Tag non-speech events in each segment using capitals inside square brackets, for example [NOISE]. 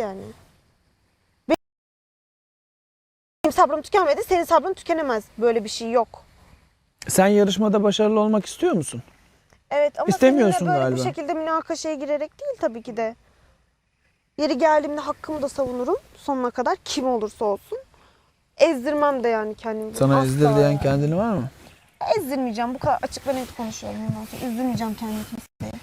yani. Benim sabrım tükenmedi, senin sabrın tükenemez. Böyle bir şey yok. Sen yarışmada başarılı olmak istiyor musun? Evet ama İstemiyorsun seninle böyle bir galiba. şekilde münakaşaya girerek değil tabii ki de. Yeri geldiğimde hakkımı da savunurum sonuna kadar kim olursa olsun. Ezdirmem de yani kendimi. Sana Asla ezdir diyen yani. kendini var mı? Ezdirmeyeceğim. Bu kadar açık ve net konuşuyorum. Üzülmeyeceğim kendimi kimseye.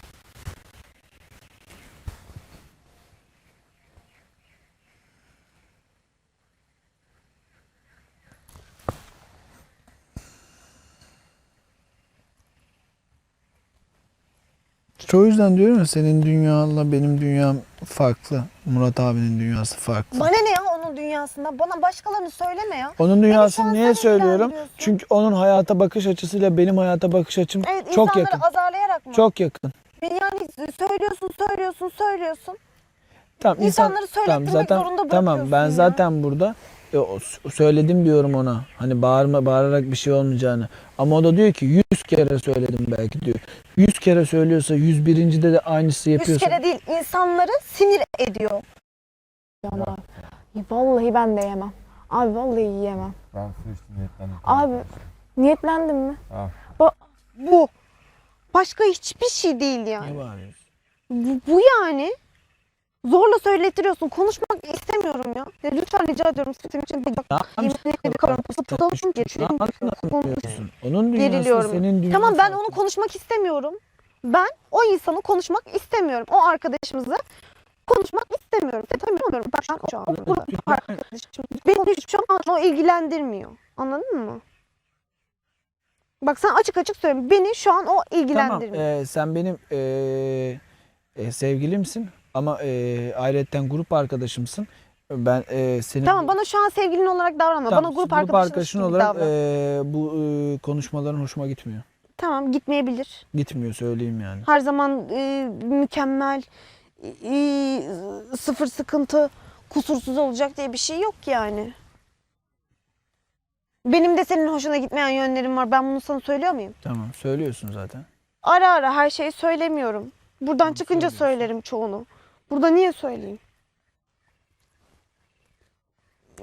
İşte o yüzden diyorum ya senin dünyanla benim dünyam farklı. Murat abinin dünyası farklı. Bana ne ya onun dünyasında? Bana başkalarını söyleme ya. Onun dünyasını niye söylüyorum? Çünkü onun hayata bakış açısıyla benim hayata bakış açım Evet çok insanları yakın. azarlayarak mı? Çok yakın. Yani söylüyorsun, söylüyorsun, söylüyorsun. Tamam insan İnsanları söylettirmek zaten zorunda tamam ben ya. zaten burada e, söyledim diyorum ona. Hani bağırma bağırarak bir şey olmayacağını. Ama o da diyor ki 100 kere söyledim belki diyor. 100 kere söylüyorsa 101. de de aynısı Yüz yapıyorsa. kere değil insanları sinir ediyor. Ama vallahi ben de yemem. Abi vallahi yiyemem. Ben su içtim niyetlendim. Abi niyetlendim mi? Al. Bu. Başka hiçbir şey değil yani. Niye bağırıyorsun? Bu, bu yani. Zorla söylettiriyorsun. Konuşmak istemiyorum ya. ya lütfen rica ediyorum. Senin için bir dakika. Yemin ediyorum. Fısıldamışım geçiyor. Anlamıyorsun. Onun dünyası Geriliyorum. senin dünyan Tamam ben onu konuşmak istemiyorum. Ben o insanı konuşmak istemiyorum. O arkadaşımızı konuşmak istemiyorum. Istemiyorum. Ben şu an şu an arkadaşım. Beni şu an o ilgilendirmiyor. Anladın mı? Bak sen açık açık söyle. Beni şu an o Tamam ilgilendirmiyor. e, sen benim e, e, sevgilimsin ama e, ayrıca grup arkadaşımsın. Ben e, senin Tamam bana şu an sevgilin olarak davranma. Tamam, bana grup, arkadaşın arkadaşın gibi olarak davran. e, bu e, konuşmaların hoşuma gitmiyor. Tamam gitmeyebilir. Gitmiyor söyleyeyim yani. Her zaman e, mükemmel, e, sıfır sıkıntı, kusursuz olacak diye bir şey yok yani. Benim de senin hoşuna gitmeyen yönlerim var. Ben bunu sana söylüyor muyum? Tamam söylüyorsun zaten. Ara ara her şeyi söylemiyorum. Buradan çıkınca söylüyorsun. söylerim çoğunu. Burada niye söyleyeyim?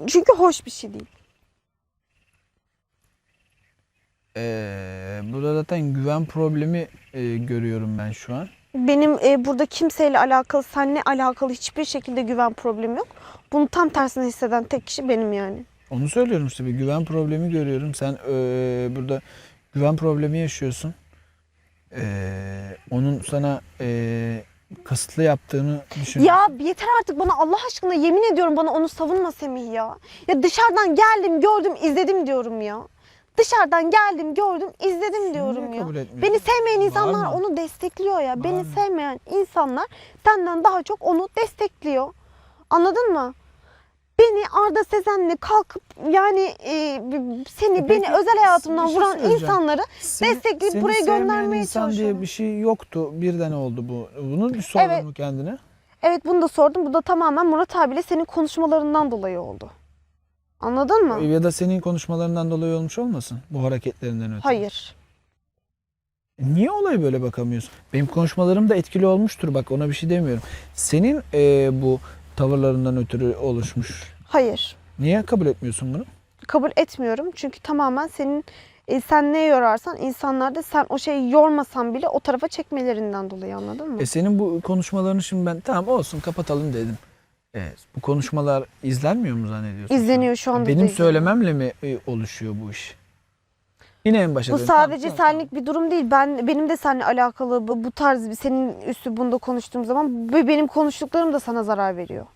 Çünkü hoş bir şey değil. Ee, burada zaten güven problemi e, görüyorum ben şu an. Benim e, burada kimseyle alakalı, seninle alakalı hiçbir şekilde güven problemi yok. Bunu tam tersine hisseden tek kişi benim yani. Onu söylüyorum işte bir güven problemi görüyorum. Sen e, burada güven problemi yaşıyorsun. Ee, onun sana e, kasıtlı yaptığını düşünüyorum. Ya yeter artık bana Allah aşkına yemin ediyorum bana onu savunma Semih ya. Ya dışarıdan geldim gördüm izledim diyorum ya. Dışarıdan geldim gördüm izledim diyorum Niye ya. Beni sevmeyen insanlar Bağırma. onu destekliyor ya. Beni Bağırma. sevmeyen insanlar senden daha çok onu destekliyor. Anladın mı? Beni Arda Sezen'le kalkıp yani e, seni E beni peki, özel hayatımdan bir şey vuran insanları Seni- destekleyip seni buraya göndermeye insan çalışıyorum. diye bir şey yoktu. Birden oldu bu. Bunu bir sordun Evet. mu kendine? Evet bunu da sordum. Bu da tamamen Murat abiyle senin konuşmalarından dolayı oldu. Anladın mı? Ya da senin konuşmalarından dolayı olmuş olmasın? Bu hareketlerinden ötürü. Hayır. Niye olaya böyle bakamıyorsun? Benim konuşmalarım da etkili olmuştur bak ona bir şey demiyorum. Senin e, bu tavırlarından ötürü oluşmuş. Hayır. Niye kabul etmiyorsun bunu? Kabul etmiyorum. Çünkü tamamen senin e, sen ne yorarsan insanlar da sen o şeyi yormasan bile o tarafa çekmelerinden dolayı anladın mı? E senin bu konuşmalarını şimdi ben tamam olsun kapatalım dedim. E, bu konuşmalar izlenmiyor mu zannediyorsun? İzleniyor şu anda. da Benim söylememle mi e, oluşuyor bu iş? Yine en başa Bu dön. Tamam, sadece tamam, senlik bir durum değil. Ben benim de seninle alakalı bu, bu tarz bir senin üslubunda konuştuğum zaman bu benim konuştuklarım da sana zarar veriyor.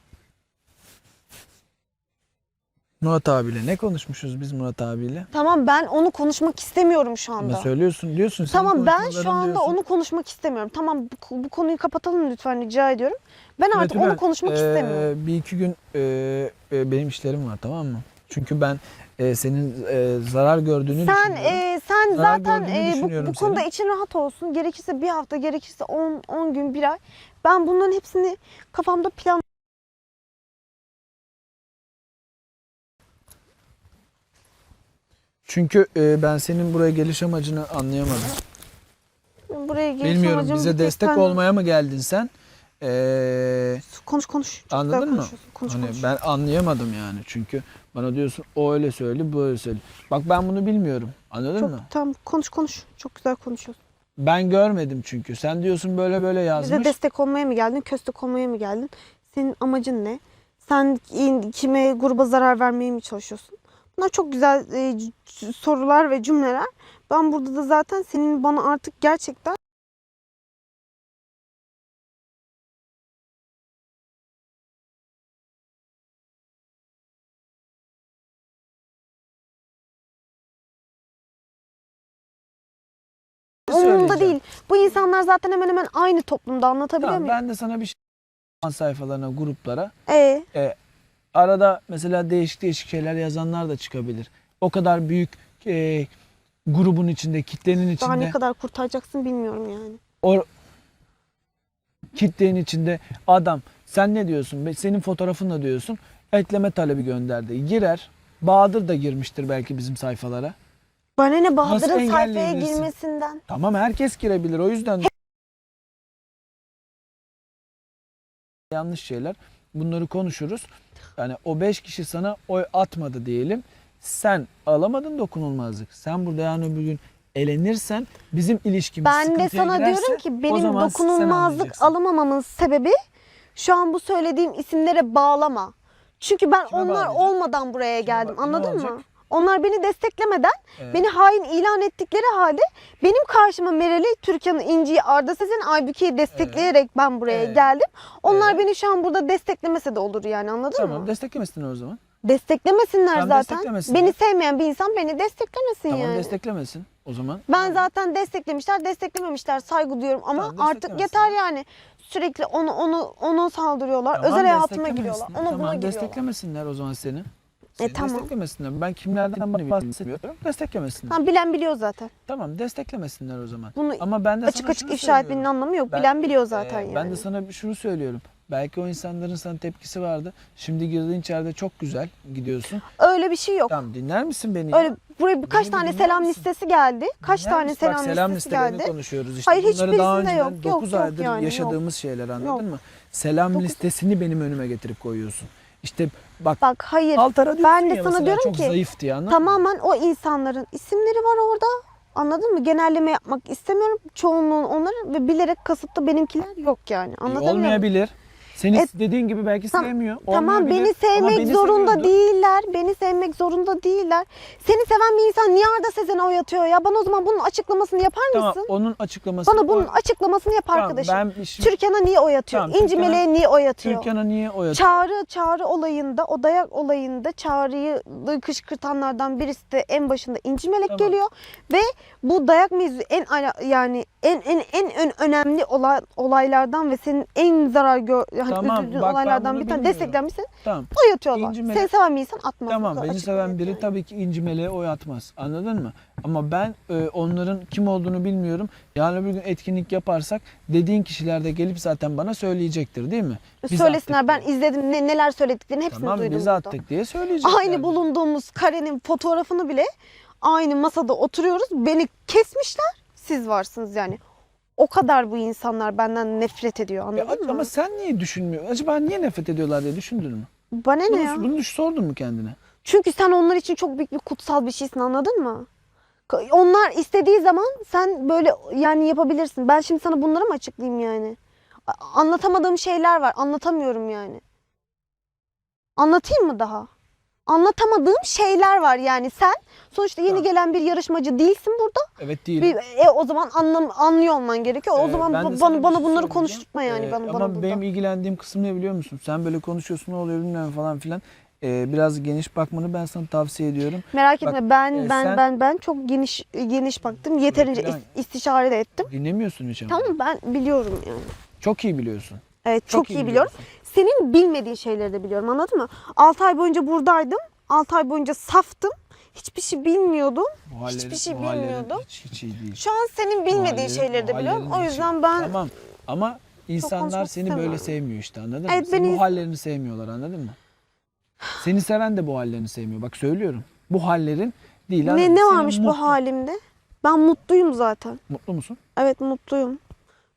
Murat abiyle ne konuşmuşuz biz Murat abiyle? Tamam ben onu konuşmak istemiyorum şu Ama anda. söylüyorsun diyorsun. senin Tamam ben şu konuşmaların anda diyorsun. onu konuşmak istemiyorum. Tamam bu, bu konuyu kapatalım lütfen rica ediyorum. Ben artık Betül, onu ben, konuşmak e, istemiyorum. Bir iki gün e, e, benim işlerim var tamam mı? Çünkü ben e, senin e, zarar gördüğünü Sen düşünüyorum. e, sen Zarar zaten gördüğünü e, bu, düşünüyorum bu konuda senin. için rahat olsun. Gerekirse bir hafta, gerekirse 10 10 gün, bir ay. Ben bunların hepsini kafamda plan Çünkü e, ben senin buraya geliş amacını anlayamadım. buraya geliş Bilmiyorum amacım bir bize tek destek sen- olmaya mı geldin sen? Ee, Konuş konuş. Çok Anladın mı? konuşuyorsun. Konuş hani konuş. ben anlayamadım yani. Çünkü bana diyorsun o öyle söyle, bu öyle söyle. Bak ben bunu bilmiyorum. Anladın Çok mı? tamam konuş konuş. Çok güzel konuşuyorsun. Ben görmedim çünkü. Sen diyorsun böyle böyle yazmış. Bize destek olmaya mı geldin, köstek olmaya mı geldin? Senin amacın ne? Sen kime, gruba zarar vermeye mi çalışıyorsun? Bunlar çok güzel e, sorular ve cümleler. Ben burada da zaten senin bana artık gerçekten umurumda değil. Bu insanlar zaten hemen hemen aynı toplumda anlatabiliyor Tamam, muyum? ben de sana bir şey sayfalarına, gruplara Ee, arada mesela değişik değişik şeyler yazanlar da çıkabilir. O kadar büyük e, grubun içinde, kitlenin daha ne içinde, kadar kurtaracaksın bilmiyorum yani. o kitlenin içinde adam sen ne diyorsun? Be- Senin fotoğrafınla diyorsun. Ekleme talebi gönderdi. Girer. Bahadır da girmiştir belki bizim sayfalara. Bana ne Bahadır'ın sayfaya engelleyebilirsin? girmesinden. Tamam herkes girebilir. O yüzden yanlış şeyler. Bunları konuşuruz. Yani o 5 kişi sana oy atmadı diyelim. Sen alamadın dokunulmazlık. Sen burada yarın öbür gün elenirsen bizim ilişkimiz Ben de sıkıntıya sana girerse, diyorum ki o benim zaman sen dokunulmazlık anlayacaksın. alamamamın sebebi şu an bu söylediğim isimlere bağlama. Çünkü ben onlar bağlayacak? olmadan buraya geldim. ba- ne Anladın mı? olacak? Onlar beni desteklemeden, Evet. beni hain ilan ettikleri halde benim karşıma Meral'i, Türkan'ı, İnci'yi, Arda Sezen, Aybüke'yi destekleyerek ben buraya Evet. geldim. Onlar Evet. beni şu an burada desteklemese de olur yani anladın Tamam mı? desteklemesin o zaman. Desteklemesinler Tamam, zaten. desteklemesinler. Beni sevmeyen bir insan beni desteklemesin Tamam yani. desteklemesin o zaman. Ben zaten desteklemişler, desteklememişler saygı duyuyorum ama Tamam, artık yeter yani. Sürekli onu onu onu saldırıyorlar. Tamam, özel hayatıma giriyorlar. Ona tamam, buna giriyorlar. desteklemesinler o zaman seni. Seni tamam. desteklemesinler. Ben kimlerden bahsetmiyorum. Desteklemesinler. Tamam, bilen biliyor zaten. Tamam desteklemesinler o zaman. Bunu Ama ben de açık açık ifşa etmenin anlamı yok. Ben- bilen biliyor zaten Ee, yani. Ben de sana şunu söylüyorum. Belki o insanların sana tepkisi vardı. Şimdi girdiğin içeride çok güzel gidiyorsun. Öyle bir şey yok. Tamam dinler misin beni? Öyle buraya birkaç Beni tane selam misin? listesi geldi. Kaç Dinler tane misin? selam, Bak, selam listesi geldi. konuşuyoruz işte. Hayır, Bunları daha önceden yok. Yok, 9 yok aydır yani, yaşadığımız şeyler anladın Yok. mı? Selam Dokuz- listesini benim önüme getirip koyuyorsun. İşte bak Bak hayır. Altara ben de sana diyorum çok ki, zayıf diye anladın mı? Tamamen o insanların isimleri var orada. Anladın mı? Genelleme yapmak istemiyorum. Çoğunluğun onları ve bilerek kasıp da benimkiler yok yani. İyi, Anlatabiliyor muyum? olmayabilir. Seni Et- dediğin gibi belki Tam- sevmiyor. Tamam beni sevmek beni zorunda seviyordu. değiller. Beni sevmek zorunda değiller. Seni seven bir insan niye Arda Sezen'e oy atıyor ya? Bana o zaman bunun açıklamasını yapar Tamam mısın? onun açıklaması. Bana bunun açıklamasını yap Tamam, arkadaşım. Ben şimdi Türkan'a niye oy atıyor? Tamam, İnci Meleğe niye oy atıyor? Türkan'a niye oy atıyor? Çağrı, çağrı olayında, o dayak olayında çağrıyı kışkırtanlardan birisi de en başında İnci Melek Tamam. geliyor ve bu dayak mevzu en yani en en en, en önemli olay, olaylardan ve senin en zarar gör yani Tamam, üzüldüğün bak olaylardan bir tane desteklenmişsin. Tamam. Oy atıyorlar. İnci Melek- Seni seven bir insan atmaz. Tamam beni açık seven biri yani. tabii ki İnci Meleğe oy atmaz. Anladın mı? Ama ben e, onların kim olduğunu bilmiyorum. Yarın bir gün etkinlik yaparsak dediğin kişiler de gelip zaten bana söyleyecektir değil mi? Biz Söylesinler attık ben diye. izledim ne, neler söylediklerini hepsini Tamam duydum biz burada. attık diye söyleyecekler. Aynı bulunduğumuz karenin fotoğrafını bile aynı masada oturuyoruz. Beni kesmişler. Siz varsınız yani. O kadar bu insanlar benden nefret ediyor Ya, anladın mı? ama sen niye düşünmüyorsun? Acaba niye nefret ediyorlar diye düşündün mü? Bana ne Bunu, ya? bunu düş sordun mu kendine? Çünkü sen onlar için çok büyük bir kutsal bir şeysin anladın mı? Onlar istediği zaman sen böyle yani yapabilirsin. Ben şimdi sana bunları mı açıklayayım yani? Anlatamadığım şeyler var. Anlatamıyorum yani. Anlatayım mı daha? Anlatamadığım şeyler var yani sen sonuçta yeni Tamam. gelen bir yarışmacı değilsin burada. Evet değil. Bir, e, o zaman anlam anlıyor olman gerekiyor. O Ee, zaman sana bana bana şey bunları konuşturma yani Ee, bana ama bana burada. benim ilgilendiğim kısım ne biliyor musun? Sen böyle konuşuyorsun ne oluyor bilmem falan filan. Ee, biraz geniş bakmanı ben sana tavsiye ediyorum. Merak Bak, etme ben e, ben sen- ben ben çok geniş geniş baktım. Yeterince is- istişare de ettim. Dinlemiyorsun hiç ama. Tamam ben biliyorum yani. Çok iyi biliyorsun. Evet çok, iyi, biliyorum. biliyorsun. Senin bilmediğin şeyleri de biliyorum anladın mı? 6 ay boyunca buradaydım. 6 ay boyunca saftım. Hiçbir şey bilmiyordum. Bu hallerin- Hiçbir şey bu bilmiyordum. Hiç, hiç iyi değil. Şu an senin bilmediğin hallerin- şeyleri de bu biliyorum. O yüzden ben Tamam ama insanlar seni böyle istemiyorum. sevmiyor işte anladın mı? Evet, Senin beni- bu hallerini sevmiyorlar anladın mı? Seni seven de bu hallerini sevmiyor. Bak söylüyorum. Bu hallerin değil. anladın ne mı? ne Senin varmış bu mutlu- halimde? Ben mutluyum zaten. Mutlu musun? Evet mutluyum.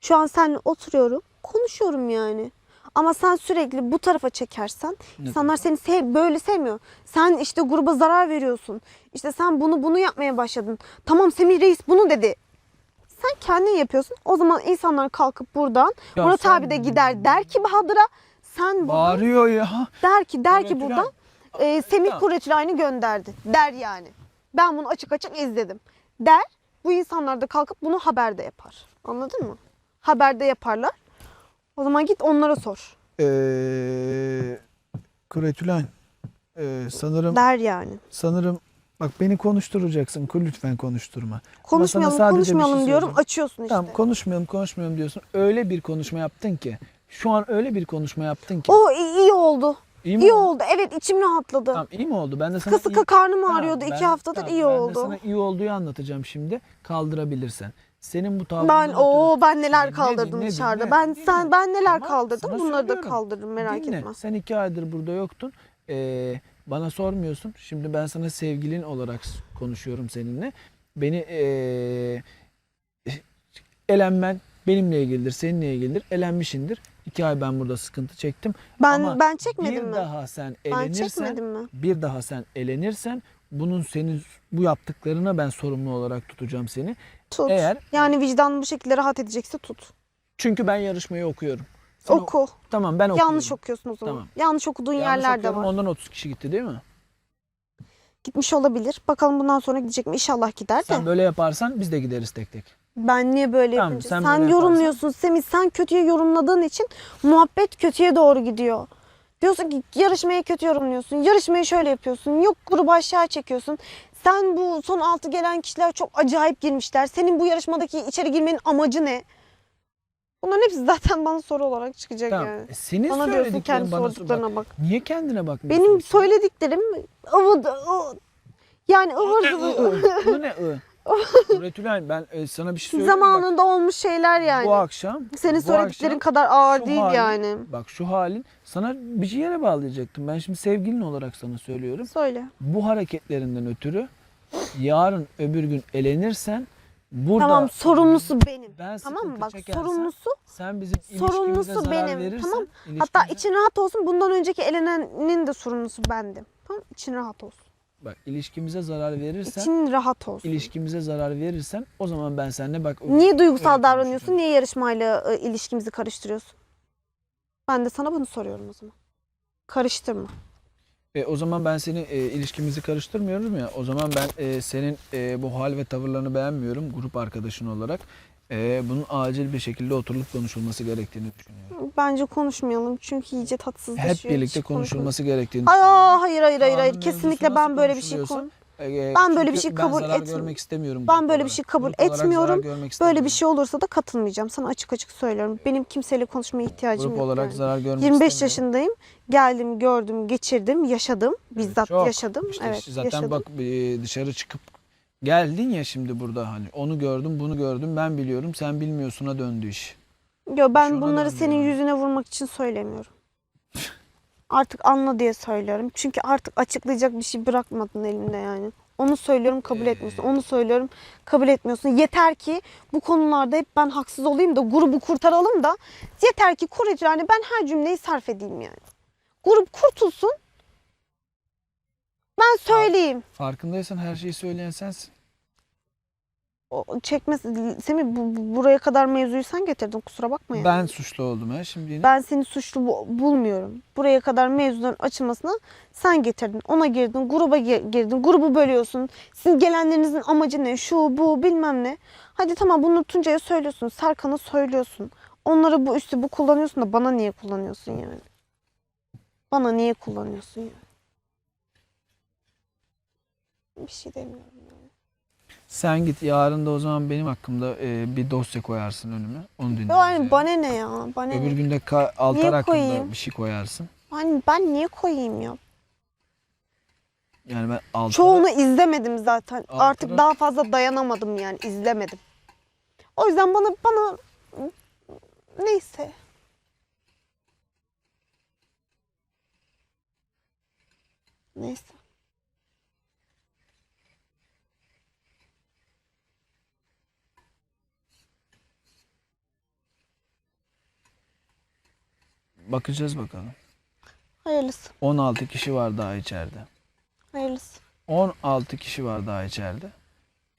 Şu an seninle oturuyorum. Konuşuyorum yani. Ama sen sürekli bu tarafa çekersen insanlar seni sev- böyle sevmiyor. Sen işte gruba zarar veriyorsun. İşte sen bunu bunu yapmaya başladın. Tamam Semih Reis bunu dedi. Sen kendin yapıyorsun. O zaman insanlar kalkıp buradan Ya Murat sen- abi de gider der ki Bahadır'a sen buradan Bağırıyor ya. der ki der ki Kuretülen. buradan e, Semih. Kuretülay'ını gönderdi. Der yani. Ben bunu açık açık izledim. Der. Bu insanlar da kalkıp bunu haberde yapar. Anladın mı? Haberde yaparlar. O zaman git onlara sor. Ee, Kuretülen ee, sanırım Der yani. sanırım bak beni konuşturacaksın. Lütfen konuşturma. Konuşmayalım bir konuşmayalım şey diyorum açıyorsun işte. Tamam konuşmayalım konuşmayalım diyorsun. Öyle bir konuşma yaptın ki. Şu an öyle bir konuşma yaptın ki. O iyi, iyi oldu. iyi mi İyi oldu? oldu. Evet içim rahatladı. Tamam iyi mi oldu? Ben de sana Sıkı iyi- karnım Tamam, ağrıyordu. ben- iki haftadır tamam, iyi ben de oldu. sana iyi olduğu anlatacağım şimdi. Kaldırabilirsen. Senin bu tavrından Ben o ben neler Dinle, kaldırdım dinle, dışarıda. dinle, ben dinle. sen ben neler Tamam, kaldırdım. Bunları da söylüyorum. kaldırırım merak Dinle, etme. Sen iki aydır burada yoktun. Ee, bana sormuyorsun. Şimdi ben sana sevgilin olarak s- konuşuyorum seninle. Beni ee, elenmen benimle ilgilidir, seninle ilgilidir. Elenmişindir. İki ay ben burada sıkıntı çektim. Ben Ama ben çekmedim bir mi? daha sen Ben elenirsen, çekmedim mi? bir daha sen elenirsen bunun senin bu yaptıklarına ben sorumlu olarak tutacağım seni. Tut. Eğer Yani vicdanın bu şekilde rahat edecekse tut. çünkü ben yarışmayı okuyorum. Sana- Oku. Tamam ben okuyorum. Yanlış okuyorsun o zaman. Tamam. Yanlış okuduğun Yanlış yerler de okuyorum. var. Ondan 30 kişi gitti değil mi? Gitmiş olabilir. Bakalım bundan sonra gidecek mi? İnşallah gider de. Sen böyle yaparsan biz de gideriz tek tek. Ben niye böyle Tamam, yapınca? sen Sen, böyle yorumluyorsun Semih. Sen kötüye yorumladığın için muhabbet kötüye doğru gidiyor. Diyorsun ki yarışmayı kötü yorumluyorsun. Yarışmayı şöyle yapıyorsun. Yok grubu aşağı çekiyorsun. Sen bu son altı gelen kişiler çok acayip girmişler. Senin bu yarışmadaki içeri girmenin amacı ne? Bunların hepsi zaten bana soru olarak çıkacak Tamam. yani. E, senin Bana söylediklerin kendi bana sor- sorduklarına bak. bak. Niye kendine bakmıyorsun? Benim söylediklerim ıvı, ı- yani ıvır zıvır. Bu ne ı? [LAUGHS] Retülen ben e, sana bir şey söyleyeyim. Zamanında olmuş şeyler Bak, yani. bu akşam Senin bu söylediklerin akşam kadar ağır değil halin- yani. Bak şu halin sana bir şey yere bağlayacaktım. Ben şimdi sevgilin olarak sana söylüyorum. Söyle. Bu hareketlerinden ötürü yarın öbür gün elenirsen burada Tamam sorumlusu benim. ben Tamam mı? Bak çekersem, sorumlusu sen bizim sorumlusu zarar benim, verirsen, tamam. hatta ilişkimize- için rahat olsun. Bundan önceki elenenin de sorumlusu bendim. Tamam için rahat olsun. Bak ilişkimize zarar verirsen İçin rahat olsun. ilişkimize zarar verirsen o zaman ben seninle bak Niye duygusal öyle davranıyorsun? Niye yarışmayla e, ilişkimizi karıştırıyorsun? Ben de sana bunu soruyorum o zaman. Karıştırma. E, o zaman ben seni e, ilişkimizi karıştırmıyorum ya. O zaman ben e, senin e, bu hal ve tavırlarını beğenmiyorum grup arkadaşın olarak. E, bunun acil bir şekilde oturulup konuşulması gerektiğini düşünüyorum. Bence konuşmayalım çünkü iyice tatsızlaşıyor. Hep birlikte konuşulması gerektiğini Hayır düşünüyorum. hayır hayır hayır, hayır. Kesinlikle ben böyle bir şey konu. e, Ben böyle bir şey ben kabul etmiyorum. istemiyorum. Ben böyle bir şey kabul Grup etmiyorum. Böyle bir şey olursa da katılmayacağım. Sana açık açık söylüyorum. Benim kimseyle konuşmaya ihtiyacım Grup yok. olarak yani. zarar görmek 25 istemiyorum. yaşındayım. Geldim, gördüm, geçirdim, yaşadım. Bizzat Çok. yaşadım. İşte evet, zaten yaşadım. bak dışarı çıkıp geldin ya şimdi burada hani onu gördüm bunu gördüm ben biliyorum sen bilmiyorsun'a döndü iş. Yo ben Şuna bunları döndü senin yani. yüzüne vurmak için söylemiyorum. Artık anla diye söylüyorum. Çünkü artık açıklayacak bir şey bırakmadın elimde yani. Onu söylüyorum kabul Ee. etmiyorsun. Onu söylüyorum kabul etmiyorsun. Yeter ki bu konularda hep ben haksız olayım da grubu kurtaralım da yeter ki kurucu yani ben her cümleyi sarf edeyim yani. Grup kurtulsun. Ben söyleyeyim. Farkındaysan her şeyi söyleyen sensin. O çekmez. Semih bu, bu- buraya kadar mevzuyu sen getirdin kusura bakma yani. Ben suçlu oldum ha şimdi yine. Ben seni suçlu bu- bulmuyorum. Buraya kadar mevzuların açılmasına sen getirdin. Ona girdin, gruba gi- girdin. Grubu bölüyorsun. Sizin gelenlerinizin amacı ne? Şu, bu, bilmem ne. Hadi tamam bunu Tuncay'a söylüyorsun. Serkan'a söylüyorsun. Onları bu üstü bu kullanıyorsun da bana niye kullanıyorsun yani? Bana niye kullanıyorsun yani? Bir şey demiyorum. Sen git yarın da o zaman benim hakkımda e, bir dosya koyarsın önüme. Onu dinleyeceğiz. Yani yani. bana ne ya? Bana Öbür ne? günde ka- Altar Niye hakkında koyayım? bir şey koyarsın. Ben, ben niye koyayım ya? Yani ben Altar'a Çoğunu izlemedim zaten. Altına- Artık daha fazla dayanamadım yani izlemedim. O yüzden bana bana neyse. Neyse. Bakacağız bakalım. Hayırlısı. 16 kişi var daha içeride. Hayırlısı. 16 kişi var daha içeride.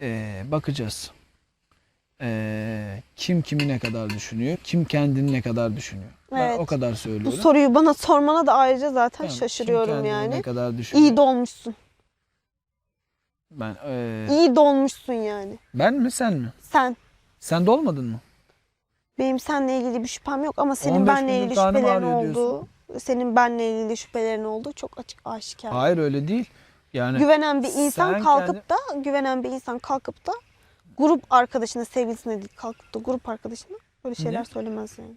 Ee, bakacağız. Ee, kim kimi ne kadar düşünüyor? Kim kendini ne kadar düşünüyor? Ben Evet. o kadar Bu söylüyorum. soruyu bana sormana da ayrıca zaten kim şaşırıyorum yani. Ne kadar düşünüyor? İyi dolmuşsun. Ben ee, İyi dolmuşsun yani. ben mi sen mi? Sen. Sen de olmadın mı? Benim seninle ilgili bir şüphem yok ama senin 15 benle gündür ilgili karnım şüphelerin ağrıyor diyorsun. olduğu, senin benle ilgili şüphelerin olduğu çok açık aşikar. Hayır öyle değil. Yani Güvenen bir insan Sen kalkıp da güvenen bir insan kalkıp da grup arkadaşına, sevgilisine değil kalkıp da grup arkadaşına böyle şeyler Ne? söylemez yani.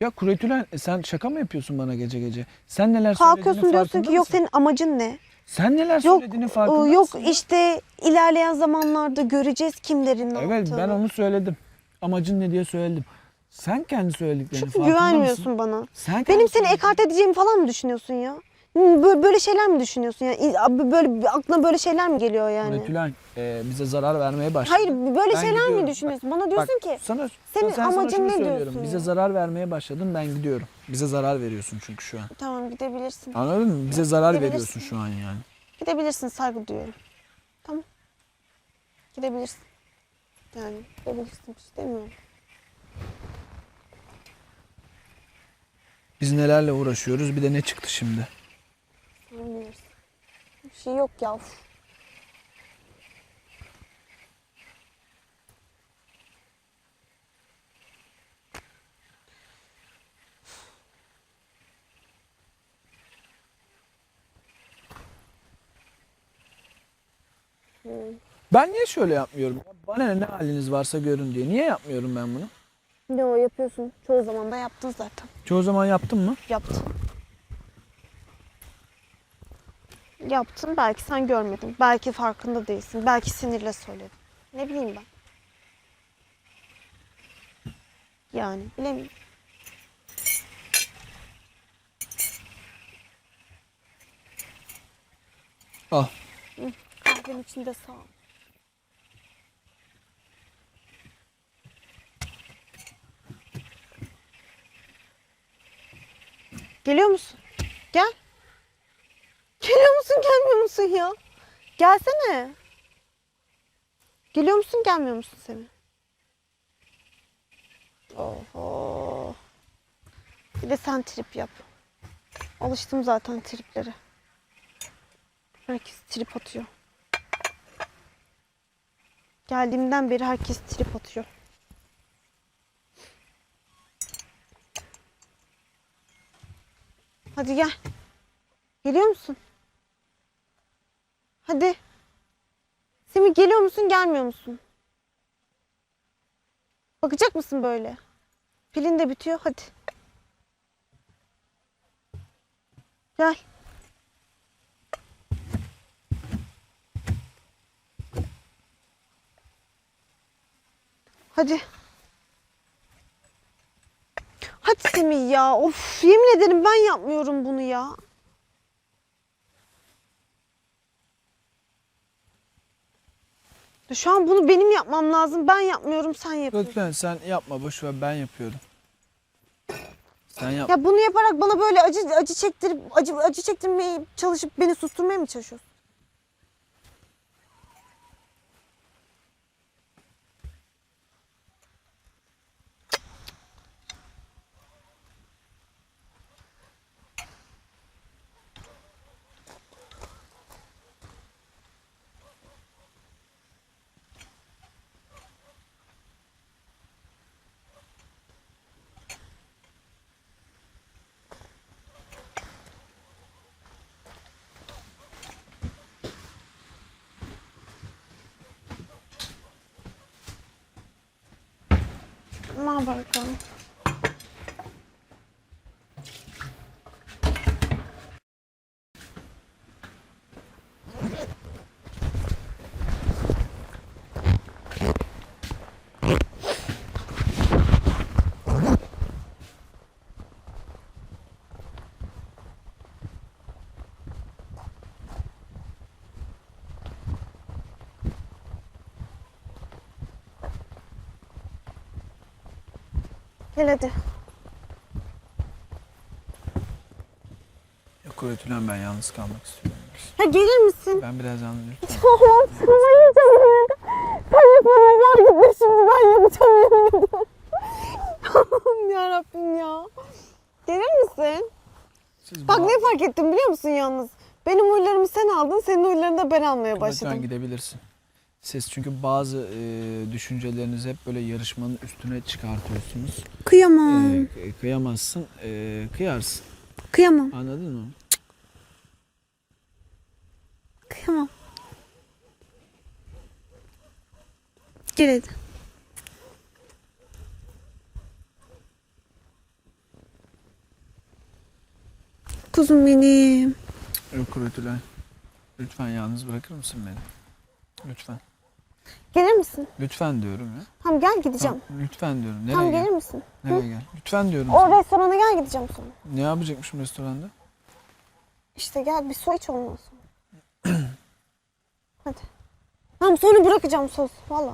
ya Kuretülen e, sen şaka mı yapıyorsun bana gece gece? Sen neler söylediğinin Kalkıyorsun diyorsun farkında ki yok mısın? senin amacın ne? Sen neler Yok, söylediğinin farkında Yok mısın? işte ilerleyen zamanlarda göreceğiz kimlerin ne Evet yaptığını. ben onu söyledim. Amacın ne diye söyledim. Sen kendi söylediklerinin Çünkü farkında güvenmiyorsun mısın? bana. Sen Benim seni ekart edeceğimi falan mı düşünüyorsun ya? Böyle, böyle şeyler mi düşünüyorsun yani? İ- Böyle aklına böyle şeyler mi geliyor yani? Kuretülen e, bize zarar vermeye başladı. Hayır böyle Ben şeyler gidiyorum. mi düşünüyorsun? Bana diyorsun Bak, ki sana, senin sen sana amacın şunu ne söylüyorum. diyorsun Bize ya? zarar vermeye başladın ben gidiyorum. Bize zarar veriyorsun çünkü şu an. tamam gidebilirsin. Anladın mı? Bize zarar Gidebilirsin. veriyorsun şu an yani. Gidebilirsin saygı duyuyorum. Tamam. Gidebilirsin. Yani gidebilirsin bir şey demiyorum. Biz nelerle uğraşıyoruz bir de ne çıktı şimdi? Sen bilirsin. Bir şey yok ya. Hmm. Ben niye şöyle yapmıyorum? ya? Bana ne, ne haliniz varsa görün diye. Niye yapmıyorum ben bunu? Yo yapıyorsun. Çoğu zaman da yaptın zaten. Çoğu zaman yaptım mı? Yaptın. Yaptın. Belki sen görmedin. Belki farkında değilsin. Belki sinirle söyledin. Ne bileyim ben. Yani bilemiyorum. Al. Kahvenin içinde sağ ol. Geliyor musun? Gel. Geliyor musun gelmiyor musun ya? Gelsene. Geliyor musun gelmiyor musun Semih? Oho. Bir de sen trip yap. Alıştım zaten triplere. Herkes trip atıyor. Geldiğimden beri herkes trip atıyor. Hadi gel. Geliyor musun? Hadi. Semih geliyor musun gelmiyor musun? Bakacak mısın böyle? Pilin de bitiyor hadi. Gel. Hadi. Hadi Semih ya. Of yemin ederim ben yapmıyorum bunu ya. Şu an bunu benim yapmam lazım. Ben yapmıyorum, sen yapıyorsun. Lütfen sen yapma boş ver ben yapıyorum. Sen yap. Ya bunu yaparak bana böyle acı acı çektirip acı acı çektirmeye çalışıp beni susturmaya mı çalışıyorsun? Ne haber bakalım? Gel hadi. Yok Ötülen ben yalnız kalmak istiyorum. Ya gelir misin? Ben biraz yalnız. Allah'ım sıkılmayacağım. Telefonu var gitmiş şimdi ben yapacağım ediyorum. Allah'ım yarabbim ya. Gelir misin? Siz Bak ne fark ettim biliyor musun yalnız? Benim huylarımı sen aldın, senin huylarını da ben almaya Lütfen başladım. gidebilirsin. Siz çünkü bazı e, düşüncelerinizi hep böyle yarışmanın üstüne çıkartıyorsunuz. Kıyamam. E, kıyamazsın, e, kıyarsın. Kıyamam. Anladın mı? Kıyamam. Gel hadi. Kuzum benim. Yok Ötülen. Lütfen yalnız bırakır mısın beni? Lütfen. Gelir misin? Lütfen diyorum ya. Tamam gel gideceğim. Tamam, lütfen diyorum. Nereye Tamam gel? gelir misin? Nereye gel? Lütfen diyorum. O sana. restorana gel gideceğim sonra. Ne yapacakmışım restoranda? İşte gel bir su iç ondan sonra. [CLEARS THROAT] Hadi. Tamam sonra bırakacağım söz. Valla.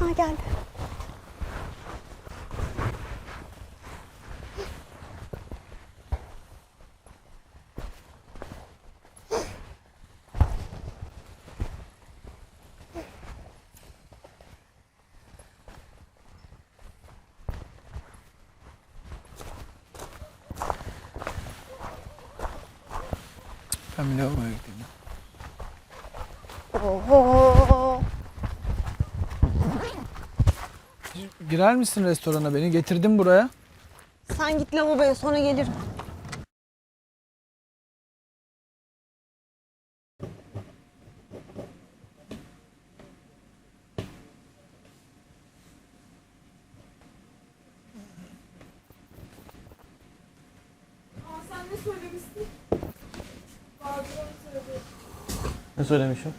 Ha geldi. Ben lavaboya gideyim. Oho. Girer misin restorana beni? Getirdim buraya. Sen git lavaboya sonra gelirim. Söylemişim?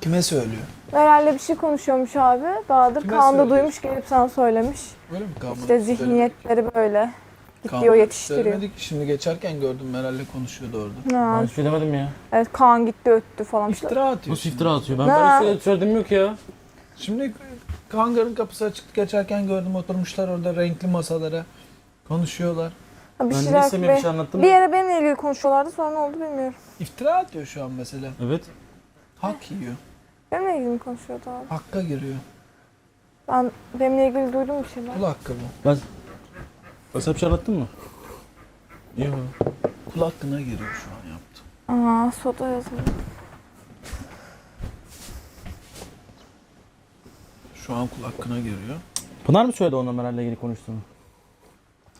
Kime söylüyor? Herhalde bir şey konuşuyormuş abi. Bahadır Kime Kaan da duymuş gelip sana söylemiş. Öyle mi kalmadı? İşte zihniyetleri böyle. Gidiyor yetiştiriyor. Söylemedik. Şimdi geçerken gördüm Meral'le konuşuyordu orada. Ha, Ben hiçbir şey demedim ya. evet Kaan gitti öttü falan. İftira atıyor. Nasıl şimdi. iftira atıyor? Ben Ne? böyle şey söyledim yok ya. Şimdi hangarın kapısı açık geçerken gördüm oturmuşlar orada renkli masalara. Konuşuyorlar. Ha, bir Ben şeyler neyse bir be- şey anlattım. bir yere benimle ilgili konuşuyorlardı sonra ne oldu bilmiyorum. İftira atıyor şu an mesela. Evet. Hak yiyor. Benimle ilgili mi konuşuyordu abi? Hakka giriyor. Ben benimle ilgili duydum bir şeyler. Kul hakkı bu. Ben... Ben sana bir şey anlattın mı? Yok. Kul hakkına giriyor şu an yaptı. Aa soda yazıyor. Şu an kul hakkına giriyor. Pınar mı söyledi onunla Meral'le ilgili konuştuğunu?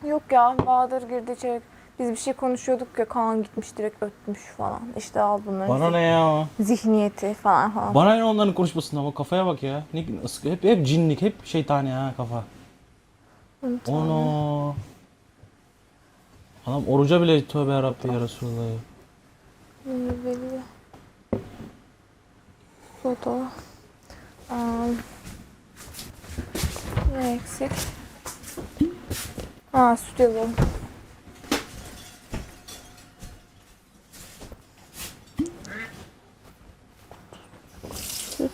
Yok ya Bahadır girdi içeri. Biz bir şey konuşuyorduk ya Kaan gitmiş direkt ötmüş falan. İşte al bunların Bana ne ya? zihniyeti falan falan. Bana ne onların konuşmasından ama kafaya bak ya. Ne, hep, hep cinlik, hep şeytani ha kafa. Ono. Adam oruca bile tövbe yarabbi ya Resulallah ya. Bunu belli. Foto. Um, ne eksik? Ha süt yazalım. Süt.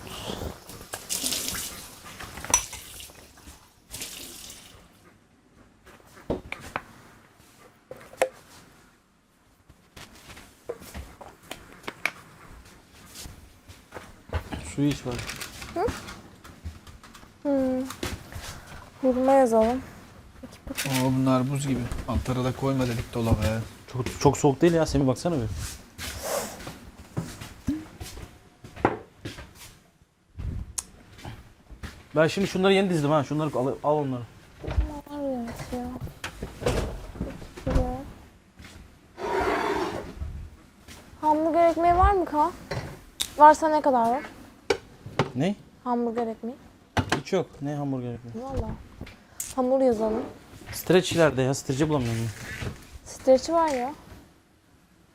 Suyu iç bak. Hmm. Hurma yazalım. Oo bunlar buz gibi. Altlara da koyma dedik dolaba ya. Çok, çok soğuk değil ya. Semih baksana bir. Ben şimdi şunları yeni dizdim ha. Şunları al, al onları. Hamburger ekmeği var mı Kaan? Varsa ne kadar var? Ne? Hamburger ekmeği. Hiç yok. Ne hamburger yapıyor? Valla. Hamur yazalım. Streç ileride ya. Streç'i bulamıyorum. Streçi var ya.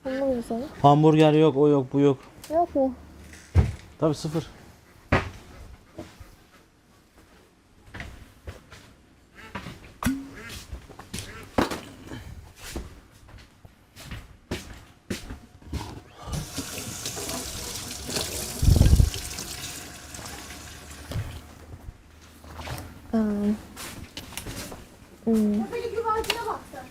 Yazalım. Hamburger yok, o yok, bu yok. Yok mu? Tabii sıfır. Hmm. Hmm. Böyle güvercine bak sen.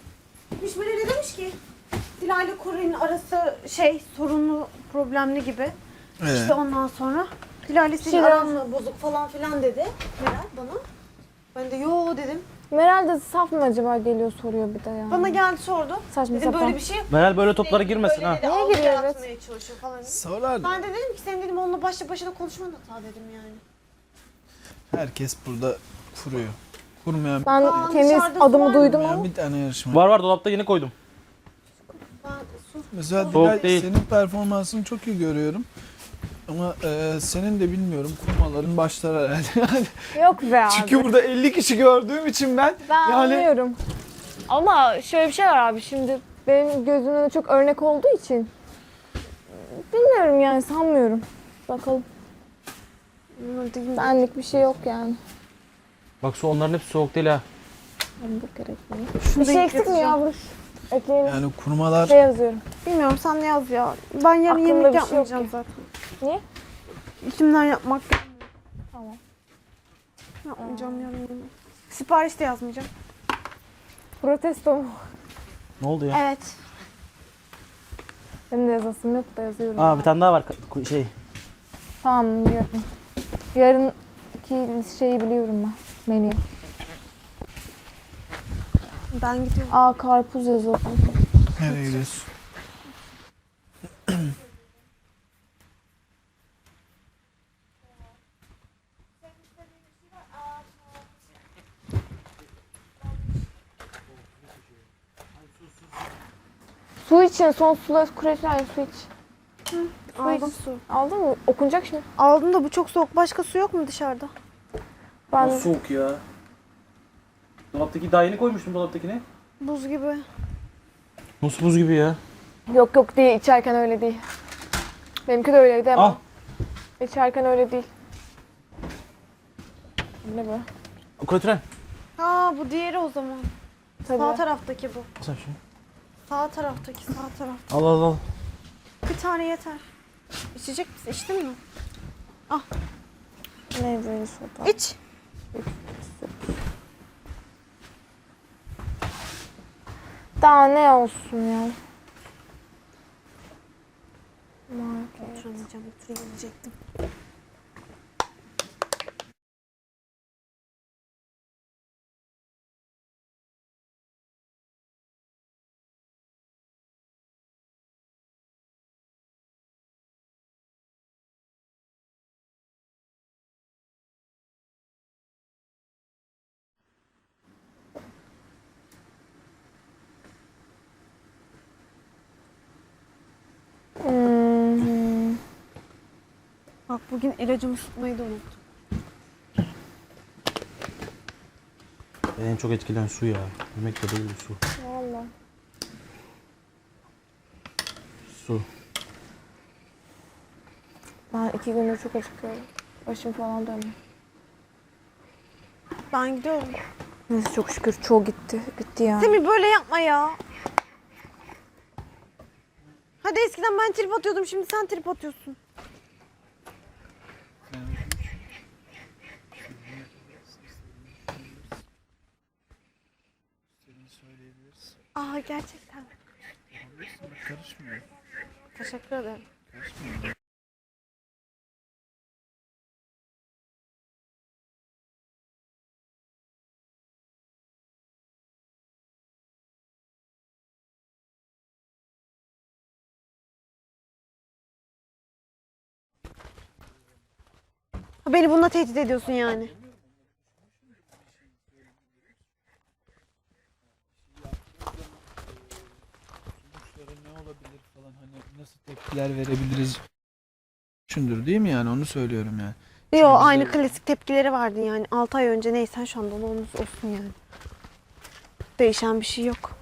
Dila ile Kore'nin arası şey sorunlu, problemli gibi. Ee, İşte ondan sonra Dila ile senin Şeyler- aran mı bozuk falan filan dedi Meral bana. Ben de yo dedim. Meral de saf mı acaba geliyor soruyor bir de ya. Bana geldi sordu. Saçma Dedim sapan. böyle bir şey. Meral böyle toplara girmesin Böyle ha. dedi, Niye giriyor, evet? çalışıyor falan. dedi. Ben de dedim ki senin dedim onunla başla başına konuşman hata dedim yani. Herkes burada kuruyor. Kurmayan Ben Aa, kendi dışarıda adımı var mı? duydum ama bir tane yarışma. Var var dolapta yeni koydum. Mesela Soğuk Dilay, değil. senin performansını çok iyi görüyorum. Ama e, senin de bilmiyorum kurmaların başlar herhalde. [LAUGHS] yok be abi. Çünkü burada 50 kişi gördüğüm için ben, ben yani anlıyorum. Ama şöyle bir şey var abi şimdi benim gözümün önünde çok örnek olduğu için bilmiyorum yani sanmıyorum. Bakalım. Benlik bir şey yok yani. Bak su onların hepsi soğuk değil ha. Bir şey eksik mi yavruş? Ekleyelim. yani kurmalar Şey yazıyorum. Bilmiyorum sen ne yaz ya. Ben yarın Aklımda yemek bir şey yapmayacağım yok zaten. Niye? İçimden yapmak Tamam. yapmayacağım yarın yemek. Sipariş de yazmayacağım. Protesto mu? Ne oldu ya? Evet. Benim de yazasım yok da yazıyorum. Aa bir tane daha var ka- şey. Tamam yarın. Yarınki şeyi biliyorum ben. Menüyü. Ben gidiyorum. Aa karpuz yazalım. nereye gidiyorsun? Su için son sular kureşler su iç. Aldım su. Aldın mı? Okunacak şimdi. Aldım da bu çok soğuk. Başka su yok mu dışarıda? Ben Nasıl soğuk ya? Dolaptaki daha yeni koymuştum dolaptakini. Buz gibi. Nasıl buz gibi ya? Yok yok değil içerken öyle değil. Benimki de öyleydi ama. Al. İçerken öyle değil. Ne bu? Götüren. Ha bu diğeri o zaman. Tabii. Sağ taraftaki bu. Sen şunu. Sağ taraftaki sağ taraf. Al al al. Bir tane yeter. İçecek misin? İçtin mi? Neydi soda? İç. Daha ne olsun ya? Market. Oturamayacağım. Oturayım Bak bugün ilacımı sıkmayı da unuttum. Beni en çok etkileyen su ya. Yemek de değil su. Valla. Su. Ben iki gündür çok acıkıyorum. Başım falan dönüyor. Ben gidiyorum. Neyse çok şükür çoğu gitti. Bitti yani. Semih böyle yapma ya. Hadi eskiden ben trip atıyordum şimdi sen trip atıyorsun. Aa gerçekten. Karışmıyor. Teşekkür ederim. Beni bununla tehdit ediyorsun yani. Sonuçları ne olabilir falan hani nasıl tepkiler verebiliriz? Düşündür değil mi yani onu söylüyorum yani. Yo Çünkü aynı bizde- klasik tepkileri vardı yani 6 ay önce neysen şu anda da onun olsun yani. Değişen bir şey yok.